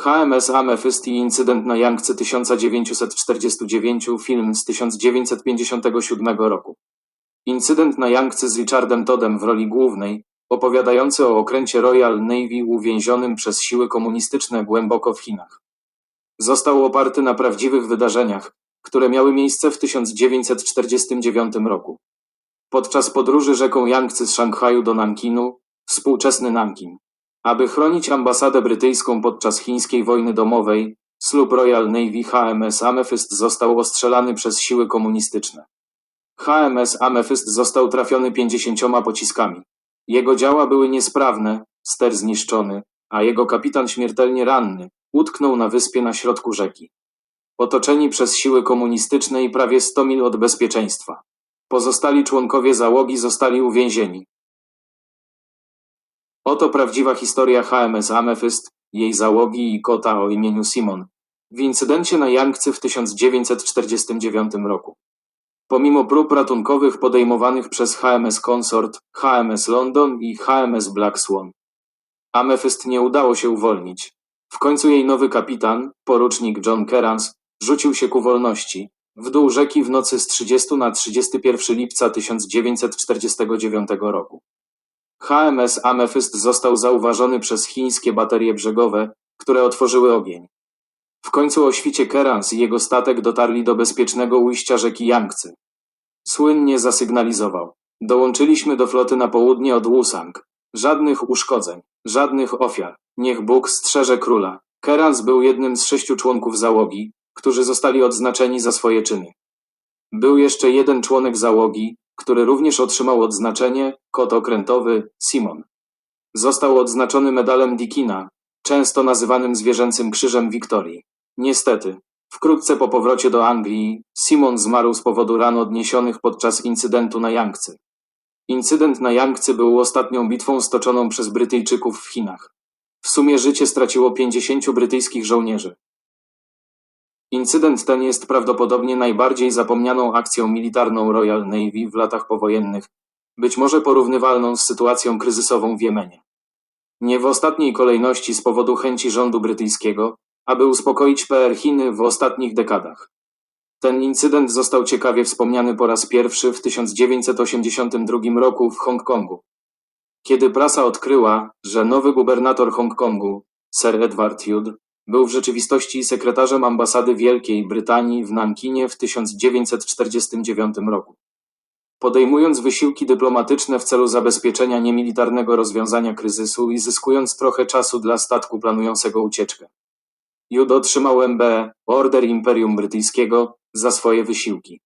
HMS Amethyst i incydent na Yangtze 1949 film z 1957 roku. Incydent na Yangtze z Richardem Toddem w roli głównej, opowiadający o okręcie Royal Navy uwięzionym przez siły komunistyczne głęboko w Chinach. Został oparty na prawdziwych wydarzeniach, które miały miejsce w 1949 roku. Podczas podróży rzeką Yangtze z Szanghaju do Nankinu, współczesny Nankin, aby chronić ambasadę brytyjską podczas chińskiej wojny domowej, slub Royal Navy HMS Amethyst został ostrzelany przez siły komunistyczne. HMS Amethyst został trafiony 50 pociskami. Jego działa były niesprawne, ster zniszczony, a jego kapitan śmiertelnie ranny utknął na wyspie na środku rzeki. Otoczeni przez siły komunistyczne i prawie 100 mil od bezpieczeństwa. Pozostali członkowie załogi zostali uwięzieni. Oto prawdziwa historia HMS Amethyst, jej załogi i kota o imieniu Simon w incydencie na Yangtze w 1949 roku. Pomimo prób ratunkowych podejmowanych przez HMS Consort, HMS London i HMS Black Swan, Amethyst nie udało się uwolnić. W końcu jej nowy kapitan, porucznik John Kerans, rzucił się ku wolności, w dół rzeki w nocy z 30 na 31 lipca 1949 roku. HMS Amethyst został zauważony przez chińskie baterie brzegowe, które otworzyły ogień. W końcu o świcie Kerans i jego statek dotarli do bezpiecznego ujścia rzeki Yangtze. Słynnie zasygnalizował. Dołączyliśmy do floty na południe od Wusang. Żadnych uszkodzeń, żadnych ofiar. Niech Bóg strzeże króla. Kerans był jednym z sześciu członków załogi, którzy zostali odznaczeni za swoje czyny. Był jeszcze jeden członek załogi, który również otrzymał odznaczenie, kot okrętowy, Simon. Został odznaczony medalem Dickina, często nazywanym zwierzęcym krzyżem Wiktorii. Niestety, wkrótce po powrocie do Anglii, Simon zmarł z powodu ran odniesionych podczas incydentu na Yangtze. Incydent na Yangtze był ostatnią bitwą stoczoną przez Brytyjczyków w Chinach. W sumie życie straciło 50 brytyjskich żołnierzy. Incydent ten jest prawdopodobnie najbardziej zapomnianą akcją militarną Royal Navy w latach powojennych, być może porównywalną z sytuacją kryzysową w Jemenie. Nie w ostatniej kolejności z powodu chęci rządu brytyjskiego, aby uspokoić PR Chiny w ostatnich dekadach. Ten incydent został ciekawie wspomniany po raz pierwszy w 1982 roku w Hongkongu, kiedy prasa odkryła, że nowy gubernator Hongkongu, Sir Edward Hughes, był w rzeczywistości sekretarzem ambasady Wielkiej Brytanii w Nankinie w 1949 roku. Podejmując wysiłki dyplomatyczne w celu zabezpieczenia niemilitarnego rozwiązania kryzysu i zyskując trochę czasu dla statku planującego ucieczkę. Jud otrzymał MB, Order Imperium Brytyjskiego, za swoje wysiłki.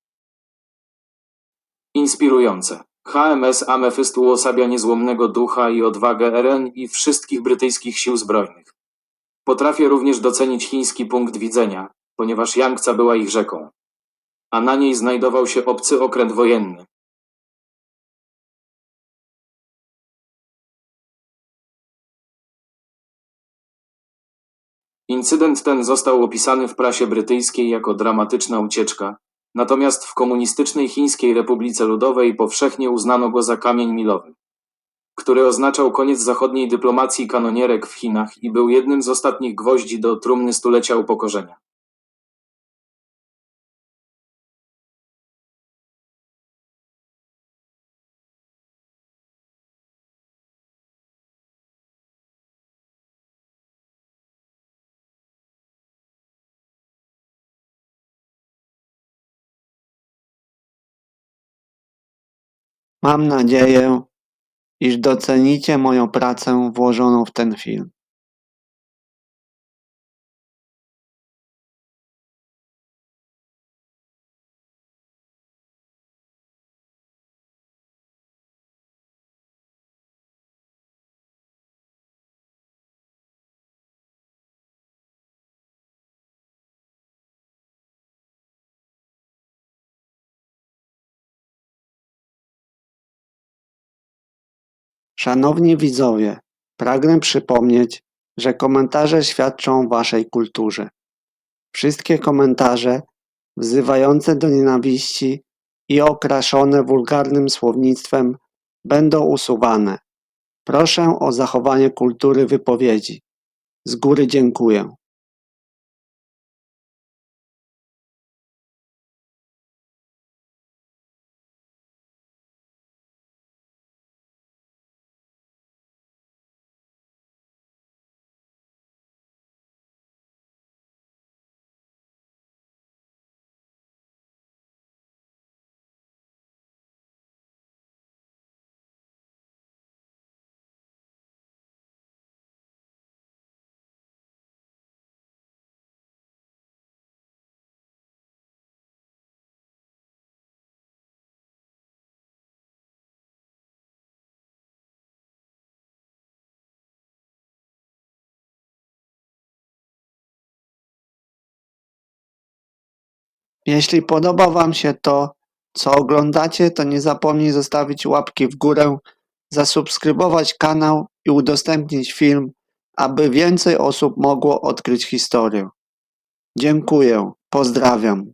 Inspirujące. HMS Amethyst uosabia niezłomnego ducha i odwagę RN i wszystkich brytyjskich sił zbrojnych. Potrafię również docenić chiński punkt widzenia, ponieważ Yangtze była ich rzeką, a na niej znajdował się obcy okręt wojenny. Incydent ten został opisany w prasie brytyjskiej jako dramatyczna ucieczka, natomiast w komunistycznej Chińskiej Republice Ludowej powszechnie uznano go za kamień milowy który oznaczał koniec zachodniej dyplomacji kanonierek w Chinach i był jednym z ostatnich gwoździ do trumny stulecia upokorzenia. Mam nadzieję, iż docenicie moją pracę włożoną w ten film. Szanowni widzowie, pragnę przypomnieć, że komentarze świadczą o waszej kulturze. Wszystkie komentarze wzywające do nienawiści i okraszone wulgarnym słownictwem będą usuwane. Proszę o zachowanie kultury wypowiedzi. Z góry dziękuję. Jeśli podoba Wam się to, co oglądacie, to nie zapomnij zostawić łapki w górę, zasubskrybować kanał i udostępnić film, aby więcej osób mogło odkryć historię. Dziękuję, pozdrawiam.